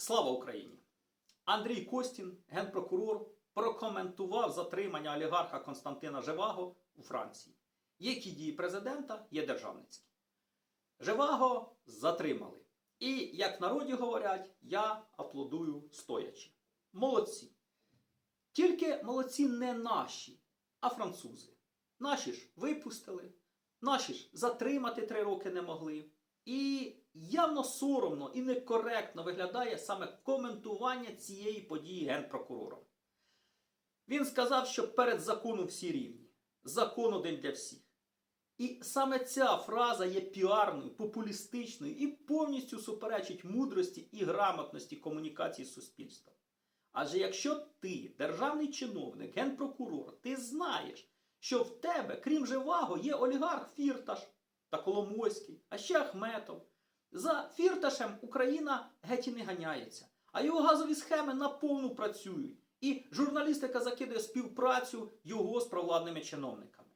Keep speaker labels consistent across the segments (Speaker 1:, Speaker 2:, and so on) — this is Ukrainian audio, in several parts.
Speaker 1: Слава Україні! Андрій Костін, генпрокурор, прокоментував затримання олігарха Константина Живаго у Франції. Які дії президента є державницькі. Живаго затримали. І, як народі говорять, я аплодую стоячи. Молодці. Тільки молодці не наші, а французи. Наші ж випустили, наші ж затримати три роки не могли. І явно соромно і некоректно виглядає саме коментування цієї події генпрокурором. Він сказав, що перед законом всі рівні. Закон один для всіх. І саме ця фраза є піарною, популістичною і повністю суперечить мудрості і грамотності комунікації з суспільством. Адже якщо ти, державний чиновник, генпрокурор, ти знаєш, що в тебе, крім живаго, є олігарх Фірташ та Коломойський, а ще Ахметов. За Фірташем Україна геть і не ганяється, а його газові схеми наповну працюють. І журналістика закидує співпрацю його з провладними чиновниками.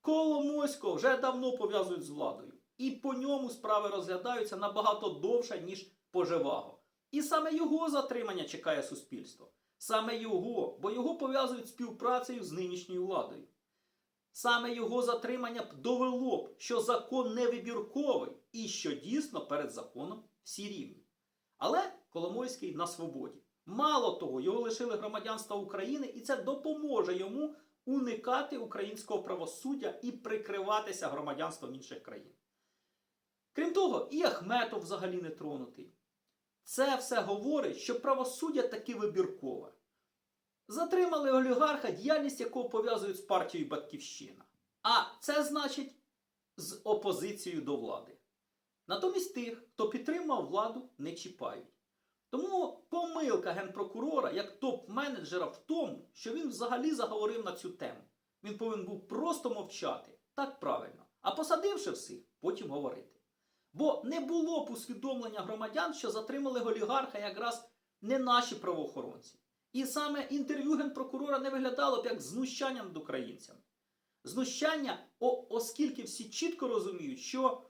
Speaker 1: Коломойського вже давно пов'язують з владою, і по ньому справи розглядаються набагато довше, ніж по Живаго. І саме його затримання чекає суспільство. Саме його, бо його пов'язують співпрацею з нинішньою владою. Саме його затримання б довело б, що закон не вибірковий і що дійсно перед законом всі рівні. Але Коломойський на свободі. Мало того, його лишили громадянства України, і це допоможе йому уникати українського правосуддя і прикриватися громадянством інших країн. Крім того, і Ахметов взагалі не тронутий. Це все говорить, що правосуддя таки вибіркове. Затримали олігарха, діяльність якого пов'язують з партією Батьківщина. А це значить з опозицією до влади. Натомість тих, хто підтримав владу, не чіпають. Тому помилка генпрокурора як топ-менеджера в тому, що він взагалі заговорив на цю тему. Він повинен був просто мовчати. Так правильно. А посадивши всіх, потім говорити. Бо не було б усвідомлення громадян, що затримали олігарха якраз не наші правоохоронці. І саме інтерв'ю генпрокурора не виглядало б як знущання над українцями. Знущання, оскільки всі чітко розуміють, що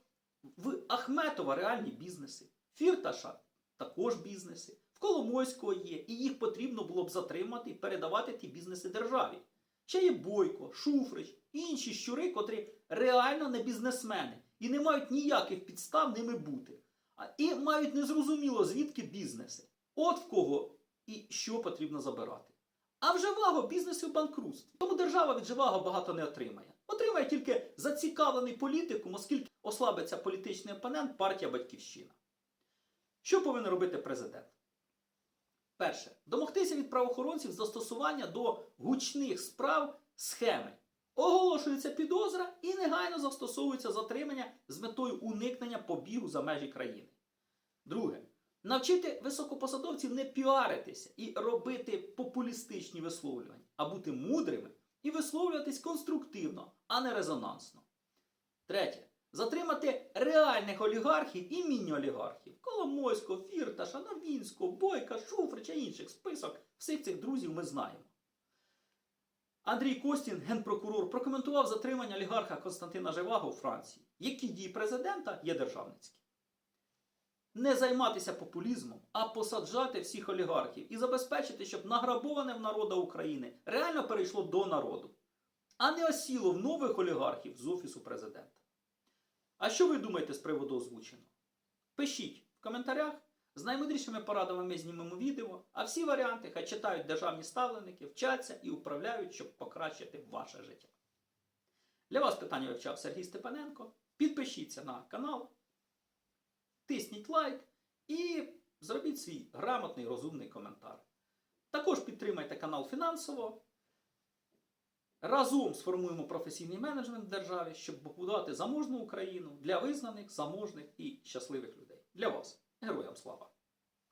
Speaker 1: в Ахметова реальні бізнеси, Фірташа також бізнеси, в Коломойського є, і їх потрібно було б затримати і передавати ті бізнеси державі. Ще є Бойко, Шуфрич і інші щури, котрі реально не бізнесмени і не мають ніяких підстав ними бути. І мають незрозуміло звідки бізнеси. От в кого і що потрібно забирати. А в Живаго бізнеси в банкрутстві. Тому держава від Живаго багато не отримає. Отримає тільки зацікавлений політикум, оскільки ослабиться політичний опонент партія Батьківщина. Що повинен робити президент? Перше, домогтися від правоохоронців застосування до гучних справ схеми. Оголошується підозра і негайно застосовується затримання з метою уникнення побігу за межі країни. Друге, навчити високопосадовців не піаритися і робити популістичні висловлювання, а бути мудрими і висловлюватись конструктивно, а не резонансно. Третє. Затримати реальних олігархів і міні-олігархів Коломойського, Фірташа, Новінського, Бойка, Шуфрича інших. Список всіх цих друзів ми знаємо. Андрій Костін, генпрокурор, прокоментував затримання олігарха Константина Живаго у Франції. Які дії президента є державницькі? Не займатися популізмом, а посаджати всіх олігархів і забезпечити, щоб награбоване в народа України реально перейшло до народу, а не осіло в нових олігархів з Офісу президента. А що ви думаєте з приводу озвученого? Пишіть в коментарях. З наймудрішими порадами ми знімемо відео, а всі варіанти хай читають державні ставленики, вчаться і управляють, щоб покращити ваше життя. Для вас питання вивчав Сергій Степаненко. Підпишіться на канал, тисніть лайк і зробіть свій грамотний розумний коментар. Також підтримайте канал фінансово. Разом сформуємо професійний менеджмент в державі, щоб побудувати заможну Україну для визнаних, заможних і щасливих людей. Для вас. Героям слава!